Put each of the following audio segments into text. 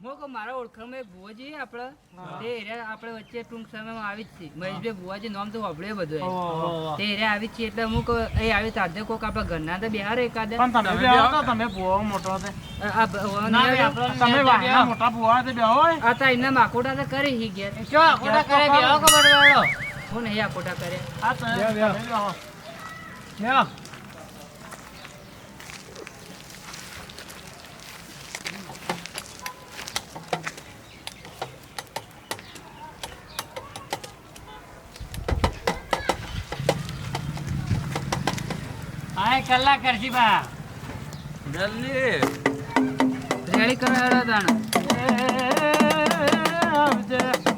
મો મારા ઓળખાણમાં એક ભુવાજી આપણે. તે એરિયા આપણે વચ્ચે ટૂંક સમયમાં આવી જ છે. મહેશભાઈ ભુવાજી નામ તો વાપરે બધું. તે એરિયા આવી જ છે એટલે હું એ આવી તાજે કોક આપણા ઘરના તો બિહાર એકાદે. પણ તમે બેહો. તમે ભુવા મોટો છે. આ-? તમે વાહના મોટા ભુવા છે બેહો આ તો એમને માકોડા તો કરી હી ગયા શું આખોટા કરે? બેહો ખબર પડો. હું નહીં આકોટા કરે? આ તો બેહો, બેહો. એક કલાક કરશી બા. જલ્દી. રેડી કરો હેડો તાણ. આવજે.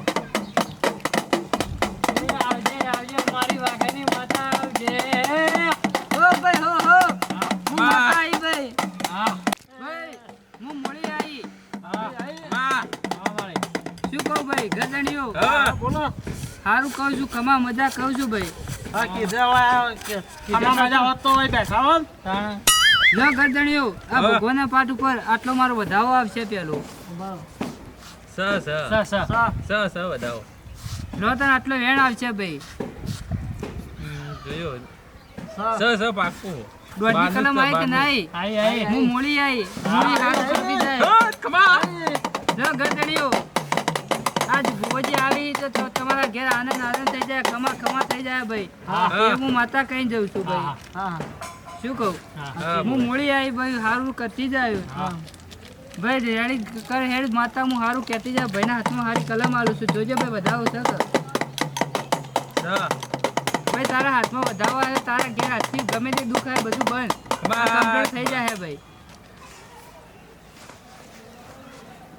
સારું કહું છું ખમા મજા કહું છું ભાઈ. હા કીધે હોય કે મજા હોત તો હોય બેઠા હોત લો ગરદણીઓ આ ભગવાનના પાઠ ઉપર આટલો મારો વધાવો આવશે પેલો. સ સ. સ સ. સ સ વધાવો. લો તને આટલો વેણ આવશે ભાઈ. જોયો. સ. સ પાકું દોઢની કલમ આવી કે નહીં આઈ આઈ હું મોડી આવી મોડી હાથ જાય. લો ગરદણીઓ આજ ભુવોજી આવી તો તમારા ઘેર આનંદ આનંદ થઈ જાય કમા કમા થઈ જાય ભાઈ. એ હું. માતા કઈ જઉં છું ભાઈ. શું કહું? હા મોડી આવી ભાઈ સારું કરતી જાય. હા. ભાઈ રેડી કર હેડ માતા હું સારું કહેતી જાય. ભાઈના હાથમાં સારી કલમ આલું છું. જોજો ભાઈ વધાવો છે ભાઈ તારા હાથમાં વધાવો આવે તારા ઘેર હાથથી ગમે તે દુખાય બધું બંધ. થઈ જાય ભાઈ.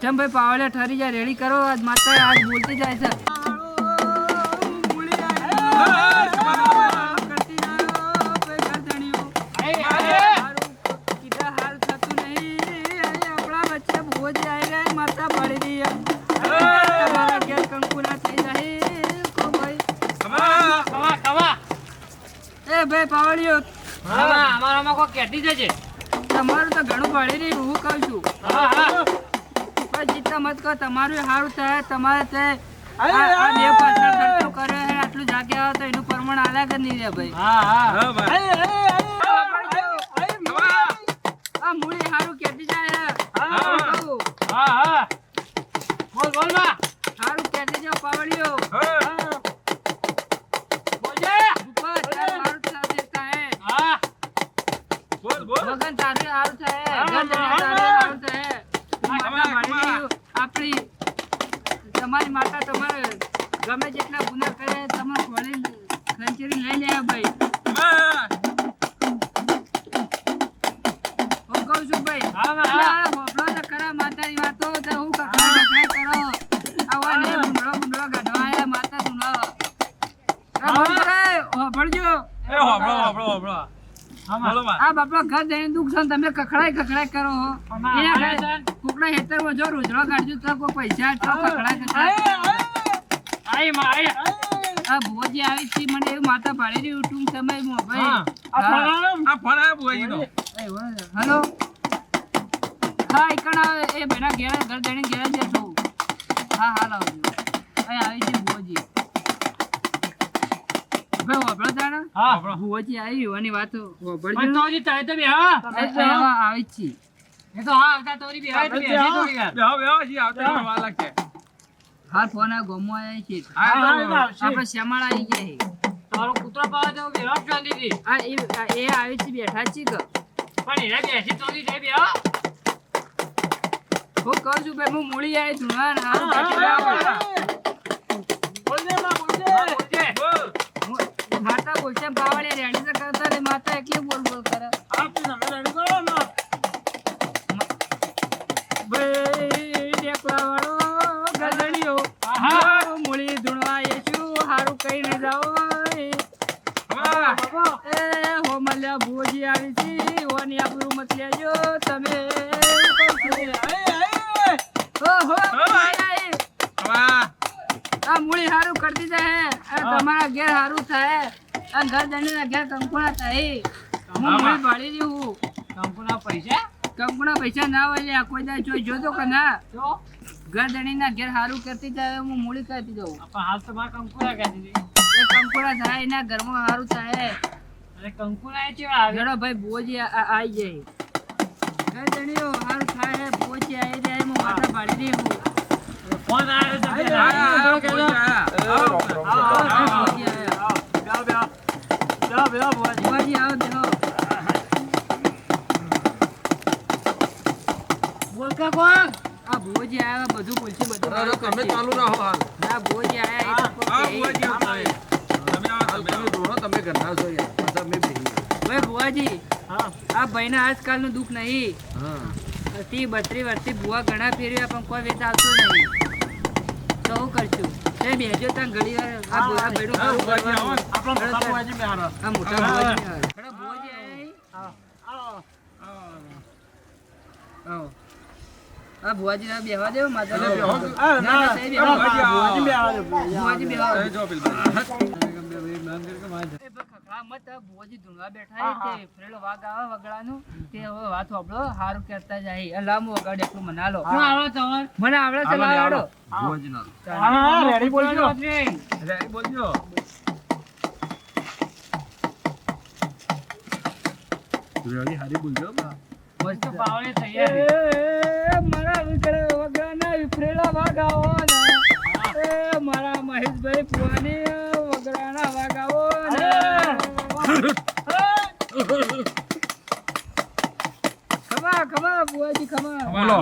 ચમ ભાઈ પાવડે ઠરી જાય? રેડી કરો? આજ માતા આજ બોલતી જાય છે. ભાઈ પાવડીઓ. અમારામાં કોઈ કેટી જશે તમારું તો ઘણું પડી રહ્યું હું કહું છું. હા હા. પણ ચિંતા મત કરો તમારું સારું થાય તમારે તે આટલું જાગ્યા તો એનું પ્રમાણ આલ્યા કે નહીં રે ભાઈ? હા હા. મૂળી સારું કેટી જાય હા. હા. હા બોલ બોલ બા સારું કેતી જાઓ પાવડીઓ હા. બોલજે. ઉપર તારે સારું થશે થાય. હા. બોલ, બોલ. મગન તારે સારું થાય તારે હા. થાય આપણી તમારી માતા તમારે ગમે જેટલા ગુના કરે તમે વળી ખંચેરી લઈ લે ભાઈ. હું કહું છું ભાઈ હા, હા. તો ખરા માતાની વાતો તો હું કકડા કકડા કરો આવા ને ગાઢવા માતા સુનાવો હોભળજો. હોભળો, હોભળો, હોભળો. માં. આ બાપા ઘર જઈને દુઃખ છે તમે કકડાય કકડાય કરો એના આયા ઘરે છે. જો રોજડો કાઢજો તો કોઈ પૈસા તો કકડાય કકડાય આઈ માં આ ભોજી આવી છે મને એવું માતા પાડી રહી ઉઠું તમે મોબાઈલ. આ. આ ફળાયો બુઆજીનો. હલો. હા એકણ એ બેના ઘેર ઘર જઈને ઘેર જ હા હા હાલ આવજો. અહીં આવી છે ભુવોજી. ભાઈ વાપરો તાણે હા. ભુવોજી આવી હોવાની વાતો વાપરજો તો હજી તારે તો બે હા. એ- એ હા, આવી જ એ તો હા આવતા તોરી બે હા બે હજી થોડી વાર. બેહો, બેહો, આવતા વાર લાગશે. હાલ ફોન આ ગોમો આવ્યા છે. હા, હા, તો- હા, આવશે. આપણે શ્યામાળ આવી ગયા તારો કૂતરો પાવા તો બે હા ચાલી હતી એ આવી છે બેઠા છે કે પણ એને બેસી તોરી જાય બે હા. હું કહું છું ભાઈ હું મૂળી આવી છું હા, લાવો. બોલજે, માં, બોલજે. કરતા ને માતા એકલી બોલ બોલ કરે. આ તું તમે રેડી કરો, માં. ભાઈ ડેકલાવાળો ગધડીઓ. મૂળી ધૂણવા એશું હારું કઈ ન જાઓ એ હો મલ્યા આવી છે ઓની મત લેજો તમે. આ મૂળી હારું કરતી જાય તમારા ઘેર હારું થાય. આ ઘર ના ઘેર કંકુણા થાય. હું આમાં. ભાડી દેવું કંકુણા પૈસા? કંકુણા પૈસા ના હોય લ્યા, કોઈ દાડો જોઈ જોતો કે ના? જો ઘર ના ઘેર હારું કરતી જાય હું મૂળી કરતી જાઉં પણ હાલ તો મારા કંકુણા કહી દીધી એ કંકુણા થાય એના ઘરમાં હારું થાય. અરે કંકુણા એ ચેવા આવે? ઘણો ભાઈ બોજ આવી જાય. ઘર ધણીઓ હાલ થાય બોજ આવી જાય હું માથા પાડી દેવું ફોન આવ્યો છે બેહો બેહો બોલ. બોજી આવો બેહો. બોલ કા કોણ? આ બોજી આયા બધું બોલશે બધું અરે, તમે ચાલુ રહો હાલ. ના આયા આ હોય. તમે આવો, હાલ તમે તમે જોડો તમે ઘરના છો યાર. ભાઈ બુઆજી હા. આ ભાઈના આજકાલનું દુઃખ નહીં. હા. ત્રીસ બત્રી વર્ષથી બુઆ ઘણા ફેરવ્યા પણ કોઈ આવતું નહીં. તો હું કરશું? તે બેજો ત્યાં ઘડી આ ભાઈનું આ આવો. આપણો મોટા મોટા આવો. આવો. બુઆજી ના બેહવા દેવો માતા અરે, બેહો. આ, ના, ના, ના, થઈ આ બેહો. બુઆજી બેહાડો, બુઆજી. જો પેલી બાજુ. એ ભાઈ મત આ ધૂણવા બેઠા છે તે વાગ આવે વગડાનું તે હવે વાત વાપરો હારું કરતા જાય અલા વગાડ એટલું મના લો શું આવડે તમારે મને આવડે છે આલો ને, લાવ આલો. આવડો ભુવાજી ના. હા, રેડી બોલજો. રેડી બોલજો. રેડી હારી બોલજો મસ્ત પાવડે તૈયાર મારા વિકરે વગડાના વિફરેલા વાગાવો ને મારા મહેશભાઈ પુવાની વગડાના વાગાવો ને. ખમા ખમા બુઆજી ખમા. બોલો.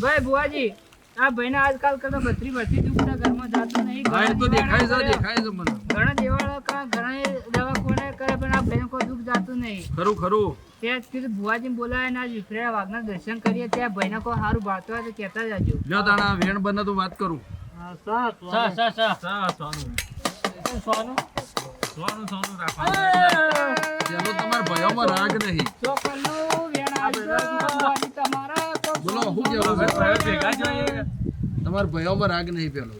ભાઈ બુઆજી આ ભાઈના આજકાલ કરતા બત્રી બત્રી દુખતા ઘરમાં જાતું નહીં. ભાઈ તો દેખાય છે દેખાય છે મને. ઘણા દેવાળા કા ઘણા દવાખોને કરે પણ આ ભાઈને કોઈ દુઃખ જાતું નહીં. ખરું ખરું. ત્યાં કીધું ભુવાજી બોલાવે ના વિફરેલા વાઘના દર્શન કરીએ ત્યાં ભાઈને કોઈ સારું ભાળતો હોય તો કહેતા જજો. લ્યો તાણા વેણ બને તો વાત કરું. તમારા. તમારા ભયોમાં રાગ નહીં પેલો.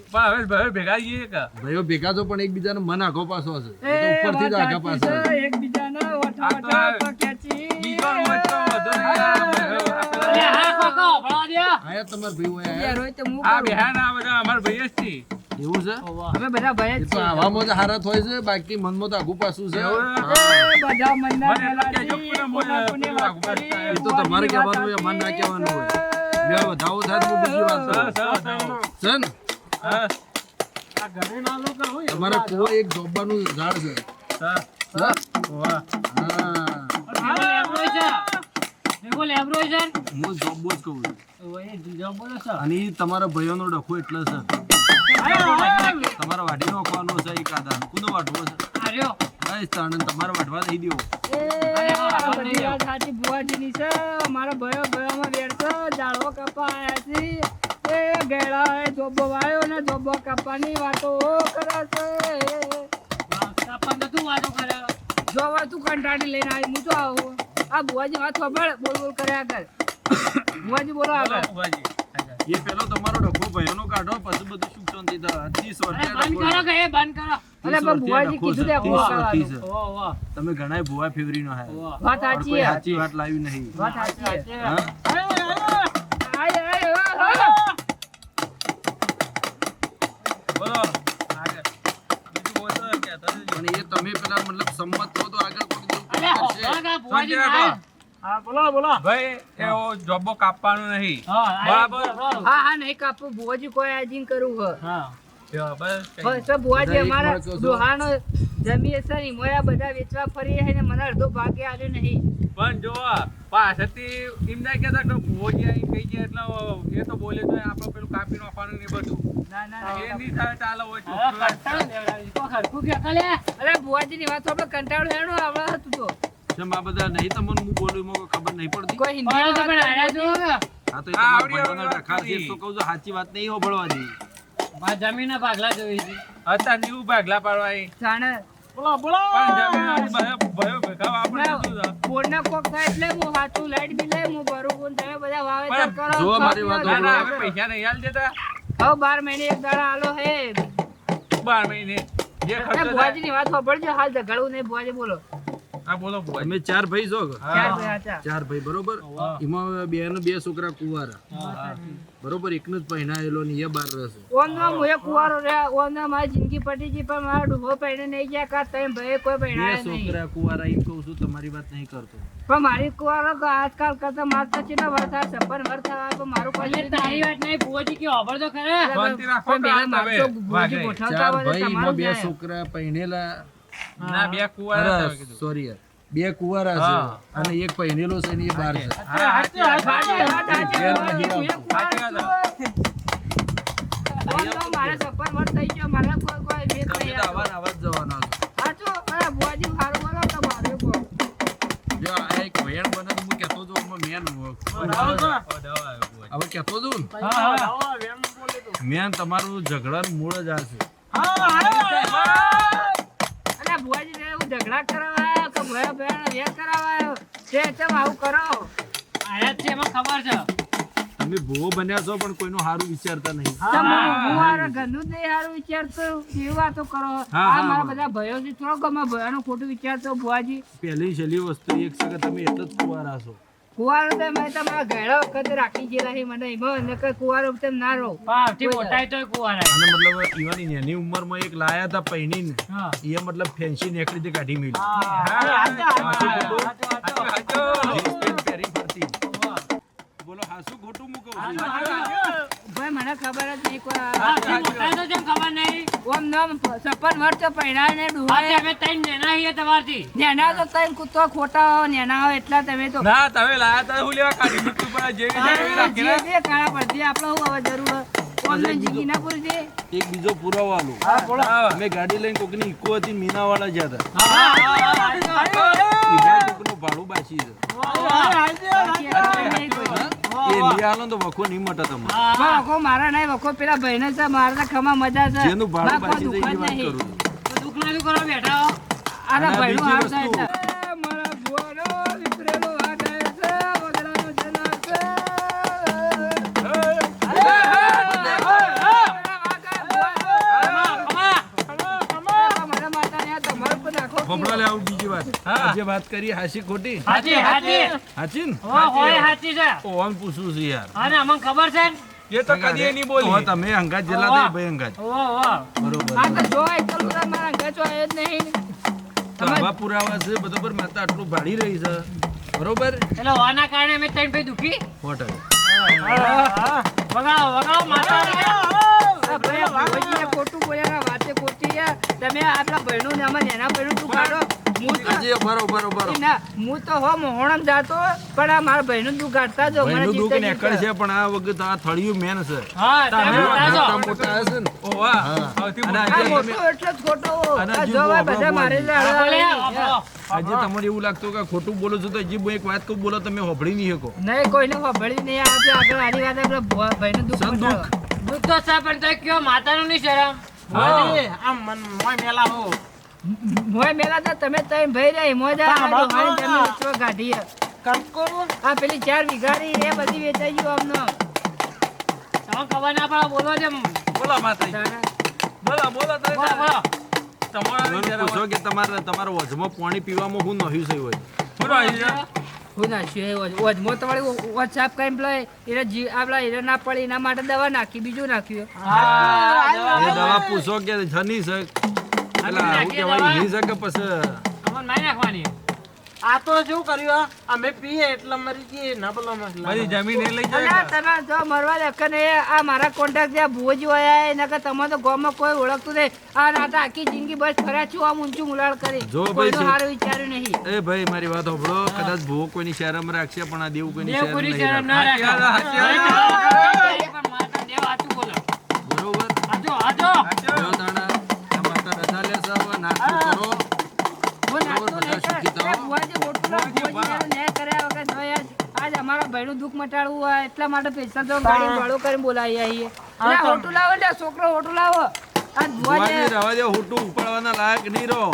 હવે ભેગા જઈએ ભાઈઓ ભેગા છો પણ એકબીજાનો મન આખો પાછો હશે. તો ઉપરથી જ સાચી પાછા એકબીજાના આયા તમારા ભાઈ આયા? હોય તો હું આ કરું. બેહાના બધા અમારા ભાઈ જ છે. એવું છે? અમે બધા ભય જ છીએ. આવામાં જ હારા હોય છે બાકી મનમાં તો આગુ પાછું છે. બધા મનના મેલાથી એ તો તમારે કહેવાનું હોય, અમારે ના કહેવાનું હોય. બે વધાવો થાય તો બીજી વાત ને? તમારે એક ઝાડ છે. હા? હા? છે. છે. હું જોબ કહું છું બોલો. અને તમારા ભાઈઓનો ડખો એટલે છે તમારા વાટી નાખવાનો છે એક આધાર છે આર્યો. બસ તાણ તમારે વાઢવા દઈ દો એ આ બધી વાત સાચી ભુવાજીની છે. મારા ભયો ભયોમાં વેરતો ઝાડવો કપા આવ્યા છે. એ ગેળા એ ધોબો વાયો ને ધોબો કાપવાની વાતો કરે છે. કાપડ નતું વાતો કરે. જો તું કંટાળી લઈને આવી હું તો આવું આ ભુવાજી વાત સાંભળ બોલ બોલ કર્યા કર ભુવાજી બોલો બોલો, આગળ બુવાજી એ પેલો તમારો ડખો ભાઈઓનો કાઢો પછી બધું સુખ શાંતિ થાય 30 વર્ષ બંધ કરો કે એ બંધ કરો. અરે પણ બુવાજી કીધું તે ઓવા, તમે ઘણાય બુવા ફેવરી નો હે વાત સાચી છે. સાચી વાત લાવી નહીં વાત સાચી છે. હા? આય, આય, આય, આય. બોલો. આગળ. બીજું બોલતો કે તમે પેલા મતલબ સંમત હા, બોલો બોલો ભાઈ એવો જોબો કાપવાનું નહીં બરાબર. બરાબર. હા હા નહીં કાપવું ભુવાજી કોઈ આજીન કરવું હે હા. કઈ બસ ભુવાજી અમારા દોહાનો જમીએ છે ને મોયા બધા વેચવા ફરીએ છે ને મને અડધો ભાગે આવ્યો નહીં પણ જો પાછળથી એમ ના કહેતા કે ભુવોજી અહીં કહી ગયા એટલે એ તો બોલે તો આપણે પેલું કાપી નાખવાનું ને બધું ના ના. એ નહીં થાય ચાલે હોય. કોઈ? અરે ભુવાજી ની વાત આપણે કંટાળો હેડો આવડે હતું તો જેમ આ બધા નહીં તમને હું બોલું એમાં ખબર નહીં પડતી. કોઈ હિન્દી તો પણ આયા જો હા તો આ આવડી આવડી વાત તો કહું છું સાચી વાત નહીં હોભળવા દે જમીન જમીનના ભાગલા જોઈ હતી અત્યારે નીવું ભાગલા પાડવા એ. જાણે બોલો બોલો. પણ જમીન ભયો- ભયો ભેગા આપણે છે? કોક થાય એટલે હું હાથું લાઈટ બિલ લઈ હું ભરું કોણ તમે બધા પણ કરો જો મારી વાત પીઓ, ના, ના, કરો. પૈસા નહીં હાલ દેતા. હવે બાર મહિને એક દાડા આલો હે. બાર મહિને. જે ખર્ચો થાય. ભુવાજી ની વાત સાંભળજો હાલ ઝઘડવું નહીં ભુવાજી બોલો. હા બોલો ભુવાજી. ચાર ભાઈ છો ચાર ભાઈ હતા. ચાર ભાઈ બરોબર એમાં બે ને બે છોકરા કુવારા બરોબર એકનો જ પહેણાયેલો ને એ બાર રહેશે ઓમ નામ હું એક કુંવારો રહ્યા. ઓમ નામ મારી જિંદગી પટી ગઈ પણ મારા ડૂબો પહેણે નહીં ગયા કા તમે ભાઈ કોઈ બે નહીં. છોકરા કુવારા એમ કહું છું તમારી વાત નહીં કરતો પણ મારી કુવારો તો આજકાલ કરતા મારતા કેટલા ના થયા? છપ્પન વર્ષ થયા તો મારું કોઈ તારી વાત નહીં ભુવાજી કે ઓબર તો ખરા શાંતિ રાખો પણ તો ભુવાજી ગોઠવતા હોય તો તમારું બે. છોકરા પહેણેલા ના બે કુવારા સોરી યાર બે કુવારા છે અને એક પહેણેલો છે ને એ બાર છે. મેન તમારું ઝઘડા મૂળ જ આ છે અરે ભુવાજી ને એવું ઝઘડા કરાવાયો કે ભયો ભયો વેર કરાવાયો? તે ચમ આવું કરો. આયા છે એમાં ખબર છે. તમે ભૂવો બન્યા છો પણ કોઈનું સારું વિચારતા નહીં. હું મારા ઘરનું જ નહીં સારું વિચારતો? એવી વાતો કરો? આ મારા બધા ભયો છે થોડો ગમે ભયોનું ખોટું વિચારતો ભુવાજી. પહેલી છેલ્લી વસ્તુ એક છે કે તમે એટલો જ કુવારા છો. કુવારો તો મેં તમારા ઘેડા વખતે રાખી ગયેલા છે મને એમાં નકર કુવારો તેમ ના રહો. પાવથી મોટા તો કુવારા અને મતલબ ઈવાની ઉંમર ઉંમરમાં એક લાયા હતા પૈણી હા. એ મતલબ ફેન્સી નેકડી થી કાઢી મેલી. બોલો હાસુ ખોટું હું ભાઈ મને ખબર જ નહીં કોઈ મોટા તો જેમ ખબર નહીં ઓમ નામ સપન વર્ષ તો ને ડુહાય તમે તઈ નેના છીએ તમારથી નેના તો તઈ કુતો ખોટા નેના હોય એટલા તમે તો ના તમે લાયા તા હું લેવા કાઢી મૃત્યુ પર જે જે જે કાળા પડતી આપણે શું હવે જરૂર ના પૂરી એક બીજો પુરાવો આલો ગાડી લઈને કોકની ઇકો હતી મીનાવાળા જ્યાં હતા હા, હા, હા, હા. ભાડું બાસી છે લઈ આલો તો વખો નહીં મટે તમારે. વખો મારા નહીં વખો પેલા ભાઈને છે મારા ખમા મજા છે. જેનું ભાડું બાકી છે દુઃખ એની જ વાત કરું ના બેઠા ભાઈનું થાય નાખો. ફફડા લે આવું બીજી વાત આજે વાત કરી હાસી ખોટી? હાચી હાચી. હાચી ને? હો, હોય હાચી છે. ઓ આમ પૂછવું છે યાર. અને અમને ખબર છે એ તો કદી નહીં બોલી. તો તમે અંગાજ જેલા દે ભાઈ અંગાજ ઓ ઓ બરોબર. આ તો જો એકદમ તમારા ઘર જો એ જ નહીં. તો પુરાવા છે બરોબર માતા આટલું ભાડી રહી છે. બરોબર? એટલે હોવાના કારણે અમે ત્રણ ભાઈ દુખી? હોટલ વગાડો વગાડો માતા. ખોટું બોલ્યા વાતે ખોટી તમે આટલા બહેનો ને આમાં નેના બહેનો તું કાઢો. હું તો હું તો હો મોહણમ જાતો પણ આ મારા ભાઈનું દુઃખ કાઢતા જો મને દુઃખ નેકળ છે પણ આ વખત આ થળિયું મેન છે. હા તમે મોટા મોટા મોટા ને. ઓ વાહ. સૌથી આ આજે મોટો એટલે જ ખોટો. આ બધા મારે. આજે તમને એવું લાગતું કે ખોટું બોલો છો તો હજી એક વાત કહું બોલો તમે હોભળી નહીં શકો. નહીં કોઈને હોભળી નહીં. આજે આપણે આની વાત આપણે ભાઈનું દુઃખ મટાડો. દુઃખ તો છે પણ તો કયો માતાનું નહીં શરમ? ભુવાજી, આમ મન મોય મેલા હો. મોય મેલા તો તમે ભાઈ આ પેલી ચાર એ બધી વેચાઈ ગયું આમનો. ખબર ના પડે બોલો બોલો બોલો બોલો તમે બોલો બોલો. તમારા મને વિચારો પૂછો કે તમારે તમારા વજમાં પાણી પીવામાં હું નહ્યું છે હોય? બોલો આવી છે હું વચમાં તમારી વચ સાફ કરીને પેલા એને જી- આપણા એને ના પડે એના માટે દવા નાખી બીજું નાખ્યું એ દવા પૂછો કે જની છે? એટલે આવું કહેવાય નહીં છે કે પછી? નાખવાની. આ તો શું કર્યું અમે પીએ એટલે મરી જઈએ ના બોલો મારી જમીન એ લઈ જાય તમે જો મરવા લખન એ આ મારા કોન્ટેક્ટ જે ભોજ હોય એને કે તમે તો ગામમાં કોઈ ઓળખતું નહીં. આ ના તો આખી જિંદગી બસ ફર્યા છું આમ ઊંચું મુલાળ કરી. જો ભાઈ. સારું વિચાર્યું નહીં. એ ભાઈ મારી વાત સાંભળો. કદાચ ભૂવો કોઈની શરમ રાખશે પણ આ દેવ કોઈની શરમ ના રાખે. પણ માતા દેવ સાચું બોલો? બરોબર. આજો હાચો અમારા ભાઈનું દુઃખ મટાડવું હોય એટલા માટે પૈસા તો ગાડી ભાડો કરીને બોલાવી આવીએ અલ્યા, હોટું લાવો લ્યા, છોકરો હોટું લાવો. રહો.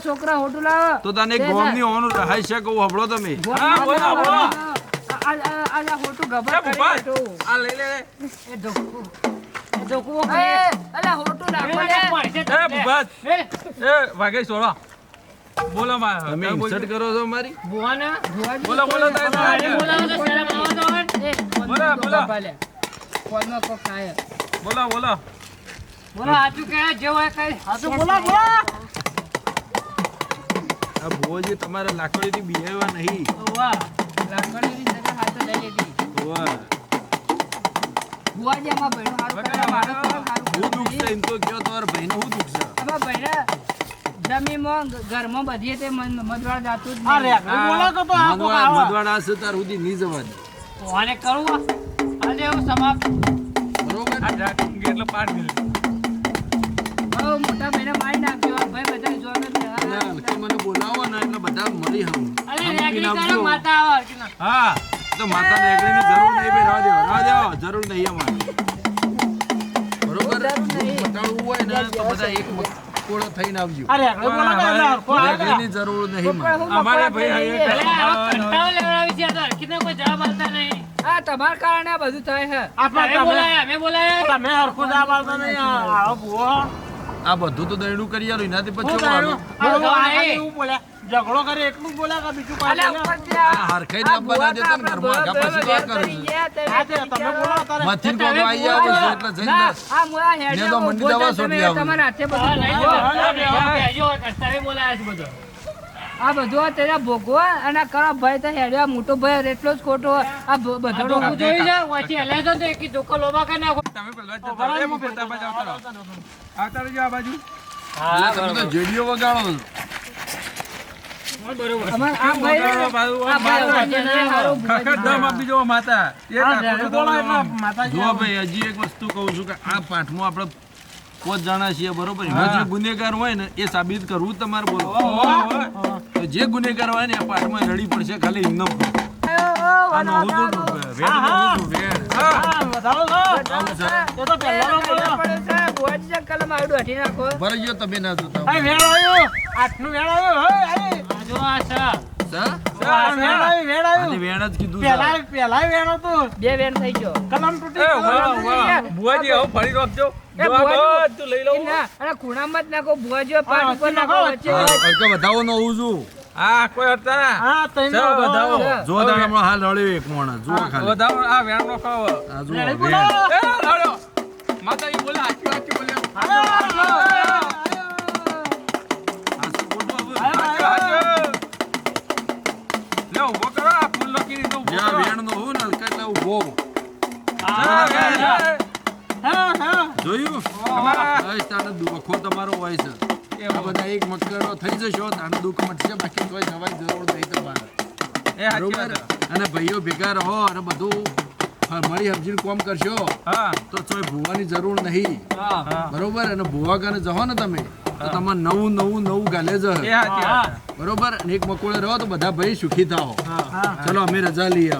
છોકરા હોટું લાવો. તો તને ગોમની હોવાનું રહસ્ય કહું હબળો તમે. હા, બોલો, બોલો. આ આ આ આ હોટું કરી ભૂપા, આ લઈ લે લે. એ ધોકું. એ એ, અલા હોટું નાખો લે. એ તમને. એ, એ છોડો. બોલો માં તમે તમે ઇન્સર્ટ કરો છો મારી ભુવાના? બોલો, બોલો, તારે અરે તો શરમ આવો તો હોય. એ, કોઈનો બોલો, બોલો. ગભા લે. કોઈનો ખાય. બોલો બોલો બોલો, હાચું કહે, જે હોય કઈ. હાચું બોલો, બોલો. આ ભુવાજી તમારા લાકડીથી બિહારવા નહીં વાહ. જગ્યાએ હાથે લઈ લીધી. હોવે. ભુવાજી આમાં હારું કરે, મારું થોડું હારું હું દુઃખ એમ તો કયો તમારા ભાઈને હું દુઃખ છે આમાં ભઈના ઘરમાં બધીએ તે મન- જાતું જ આ બોલો તો તો આ કોક મધવાડા આવો. તાર સુધી નહીં જવા દે. ભુવાને કરું આજે હું સમાપ્ત બરોબર આ જાત એટલે પાર મિલે. બહુ મોટા ભાઈને મારી નાખજો. ભાઈ બધા જોવે મને બોલાવો ને એટલે બધા મળી હમ અરે હમ કરો માતા આવો હા તો માતા નેકડીની જરૂર નહીં ભાઈ રહેવા દેવો રહેવા દેવો જરૂર નહીં અમારે. બરોબર? બતાડવું હોય ને તો બધા એક કોળો થઈને આવજો. નેકડીની જરૂર નહીં હું અમારે ભાઈ. કંટાળો લેવડાવી છે તો. હરખીને કોઈ જવાબ આલતા નહીં. આ તમારા કારણે બધું થાય છે. તમે બોલાયા, અમે બોલાયા. તમે હરખો જવાબ આલતા નહીં. આ- આવો આ બધું તો દયડું કરી આલું એનાથી પછી હું બોલ્યા. ઝઘડો કરે એટલું બોલા કે બીજું આ હરખાઈ ના આ ભુવા બનાવી ને ઘરમાં. આગા પછી તો આ ભેળ કરી તમે બોલો તારે. મથીન તમે કોકો આઈ બોલો. એટલે જઈને આ મુળા હેડિયા ને તો મંડી દવા થઈને આવો તમારા હાથે બધું બેહજો. તમે બોલાયા છે બધો આ બધું આ તેના ભોગવો અને કરો ભાઈ તો હેડ્યો મોટો ભાઈ એટલો જ ખોટો આ બધો આ જોઈ છે? વચ્ચે હલે તો એક ધોકો લોબા કરી નાખો. તમે પેલા આવતા આવતા આ બાજુ હા તમે તો જેડીઓ વગાડો અમાર આ ભાઈ વગાડો બાજુ, આ ભાઈ માતા. વચ્ચે હારું ભુવાજી ખખર દમ આપી જુઓ માતા એ આ ટાંકો રેકડી તો બોલો દમ એટલે આમ. માતાજી જો ભાઈ હજી એક વસ્તુ કહું છું કે આ પાઠમાં આપણે પોત જણા છીએ બરોબર જે ગુનેગાર હોય ને એ સાબિત કરવું તમારે બોલો જે ગુનેગાર હોય ને એ પાઠમાં રડી પડશે ખાલી ભરાઈ ગયો તમે ના જોતા આ વેળ આવ્યો. જો આ છે. વેણ થઈ ગયો. કલમ તૂટી. ફરી રોકજો ખૂણામાં જ નાખો. ભુવાજીઓ પાટ ઉપર નાખો વચ્ચે. છું. હા કોઈ હતા? હા. જો હમણાં હાલ એક ખાલી. વધાવો આ વેણ નો ખાવ આ વેણ. એ લાડો માતાજી બોલે આયો, જોયું? તારે દુઃખો તમારો હોય છે. આ બધા એક મકરડો થઈ જશો તારે દુઃખ મટશે બાકી કોઈ જવાની જરૂર નહીં તમારે. બરોબર? અને ભાઈઓ ભેગા રહો અને બધું મળી સમજીને કોમ કરશો. હા. તો કોઈ ભૂવાની જરૂર નહીં. બરોબર? અને ભૂવા ગાને જહો ને તમે તો તમારે નવું નવું નવું ગાલે જ. બરોબર? એક મકોડે રહો તો બધા ભાઈ સુખી થાઓ. ચલો અમે રજા લઈ આવો.